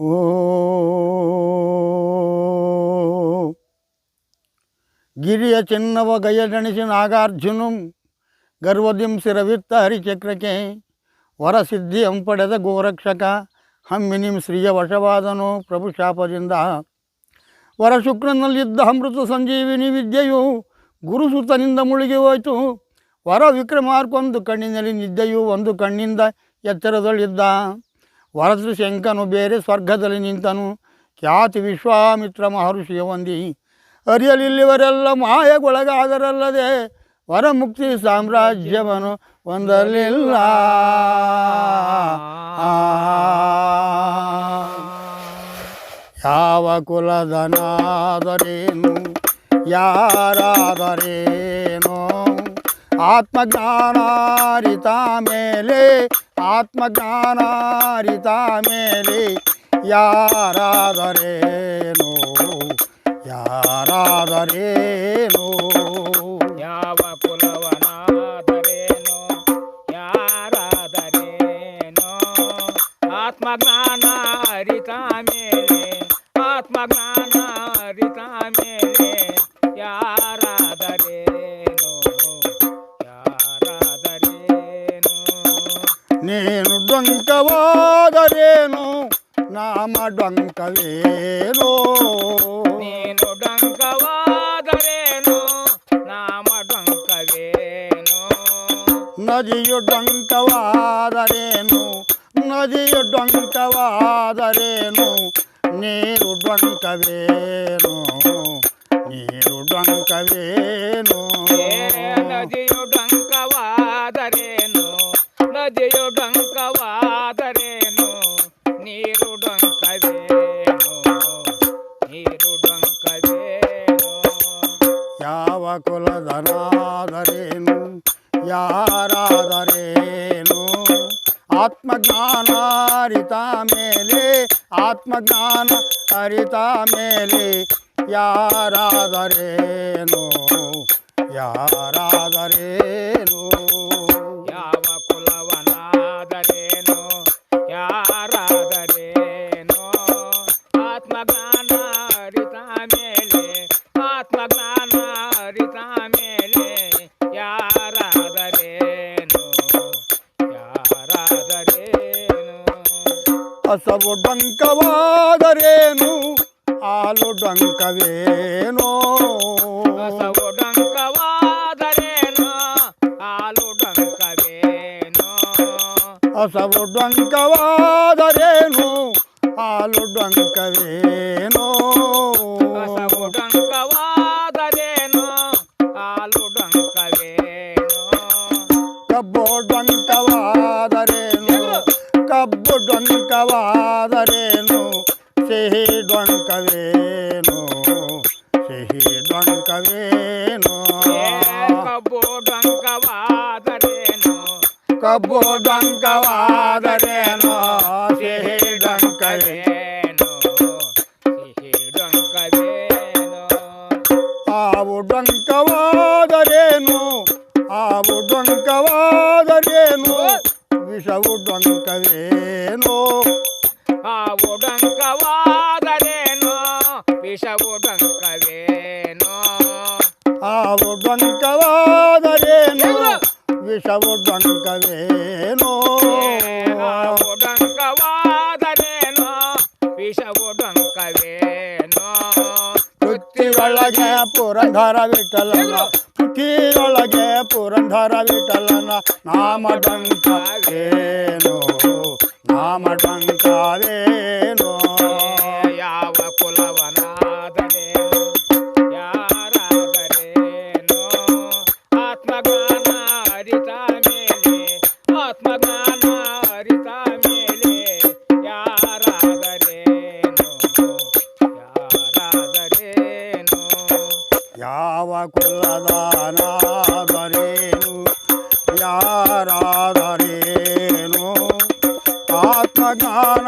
ಓ ಗಿರಿಯ ಚಿನ್ನವ ಗಯಡಣಿಸಿ ನಾಗಾರ್ಜುನು ಗರ್ವದಿಂಸಿರವಿತ್ತ ಹರಿಚಕ್ರಕ್ಕೆ ವರಸಿದ್ಧಿ ಪಡೆದ ಗೋರಕ್ಷಕ ಹಮ್ಮಿನಿಂ ಶ್ರೀಯ ವಶವಾದನು ಪ್ರಭು ಶಾಪದಿಂದ ವರಶುಕ್ರನಲ್ಲಿದ್ದ ಅಮೃತ ಸಂಜೀವಿನಿ ವಿದ್ಯೆಯು ಗುರುಸುತನಿಂದ ಮುಳುಗಿ ಹೋಯಿತು. ವರ ವಿಕ್ರಮಾರ್ಕೊಂದು ಕಣ್ಣಿನಲ್ಲಿ ನಿದ್ದೆಯು ಒಂದು ಕಣ್ಣಿಂದ ಎಚ್ಚರದಲ್ಲಿದ್ದ. ವರಸು ಶಂಕನು ಬೇರೆ ಸ್ವರ್ಗದಲ್ಲಿ ನಿಂತನು. ಖ್ಯಾತಿ ವಿಶ್ವಾಮಿತ್ರ ಮಹರ್ಷಿಯ ಒಂದಿ. ಅರಿಯಲಿಲ್ಲಿವರೆಲ್ಲ ಮಾಯಗೊಳಗಾದರಲ್ಲದೆ ವರಮುಕ್ತಿ ಸಾಮ್ರಾಜ್ಯವನ್ನು ಹೊಂದಲಿಲ್ಲ ಯಾವ ಕುಲದನಾದರೇನು? ಯಾರಾದರೇನೋ? ಆತ್ಮಜ್ಞಾನಾರಿತ ಮೇಲೆ ಆತ್ಮಜ್ಞಾನಾರಿತ ಮೇಲೆ ಯಾರಾದರೇನು ಯಾರಾದರೇನು ಯಾವ ಕುಲವನಾದರೇನು ಯಾರಾದರೇನು ಆತ್ಮಜ್ಞಾನ ಅರಿತ ಮೇಲೆ ಆತ್ಮಜ್ಞಾನ డొంక డొంకవాగరేను నామ డొంక వేను నేను డొంక డొంకవాగరేను నామ డొంక డొంకవేను. నదియు డొంకవాదరేను నదియు డొంకవాదరేను నీరు డొంక వేను నీరు డొంక డొంకవేను నదియు డొంకవాదరేను నదియు డొంక ಆತ್ಮಜ್ಞಾನ ಅರಿತ ಮೇಲೆ ಆತ್ಮಜ್ಞಾನ ಅರಿತ ಮೇಲೆ ಯಾರಾದರೇನು? ಯಾರಾದರೇನು? ಯಾವ ಕುಲವನಾದರೇನು ಹಸವು ಡೊಂಕವಾದರೇನು ಹಾಲು ಡೊಂಕವೇನೋ ಹೊಸವು ಡಂಕವಾದರೇನು ಹಾಲು ಡಂಕವೇನು ಹಸವು ಡೊಂಕವಾದರೇನು ಹಾಲು ಡೊಂಕವೇನೋ సిహి డొంకవేను సిహి డొంకవేను కబ్బో డొంకవాదరేను కబ్బో డొంకవాదరేను సిహి డొంకవేను సిహి డొంకవేను ఆవు డొంకవాదరేను ఆవు డొంకవాదరేను విషవు డొంకవేను ವಿಷವು ಡೊಂಕವೇನು ಹಾವು ಡಂಕವಾದರೇನು ವಿಷವು ಡಂಕವೇನು ಆವು ಡೊಂಕವಾದರೇನು ವಿಷವು ಡೊಂಕವೇನು ಹಾವು ಡಂಕವಾದರೇನು ವಿಷವು ಡಂಕವೇನು ಪುತ್ತಿ ಒಳಗೆ ಪುರಂಧರ ವಿಠಲನ ಪುತ್ತಿಯೊಳಗೆ ಪುರಂಧರ ವಿಠಲನ ನಾಮ ಡಂಕವೇನು ನಾಮ ಡಂಕವೇನು ಯಾವ ಕುಲವನಾದರೇನು ಯಾರಾದರೇನು ಆತ್ಮಜ್ಞಾನ ಅರಿತ ಮೇಲೆ ಆತ್ಮಜ್ಞಾನ ಅರಿತ ಮೇಲೆ ಯಾರಾದರೇನು ಯಾರಾದರೇನು ಯಾವ ಕುಲದಾನಾದರೇನು ಯಾರಾದರೇನು ಆತ್ಮಜ್ಞಾನ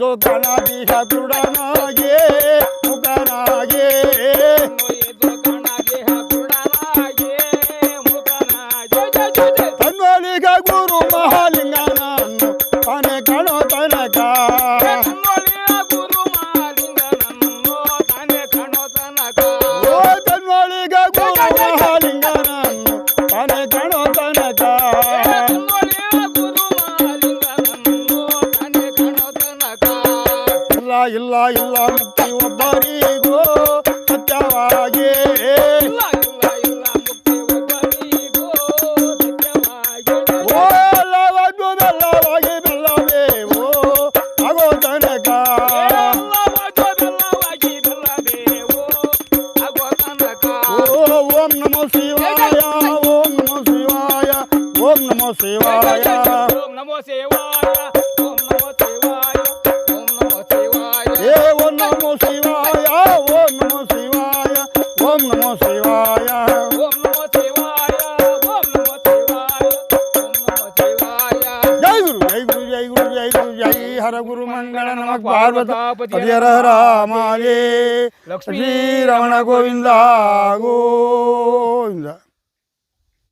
దొక్కన దిహతుడనా ಇಲ್ಲ ಇಲ್ಲ ಮುಕ್ತಿ ಒಬ್ಬರಿಗೂ ಸತ್ಯವಾಗಿ ಓ ಎಲ್ಲವನ್ನು ಬೆಲ್ಲವಾಗಿ ಬೆಲ್ಲಬೇವೋ ಆಗೋ ತನಕ ಓ ಓಂ ನಮೋ ಶಿವಾಯ ಓಂ ನಮೋ ಶಿವಾಯ ಓಂ ನಮೋ ಶಿವಾಯ ಓಂ ನಮೋ ಶಿವಾಯ हर गुरु मंगळ नमक पार्वती हर रामाले लक्ष्मी। रमण गोविंदा गोविंदा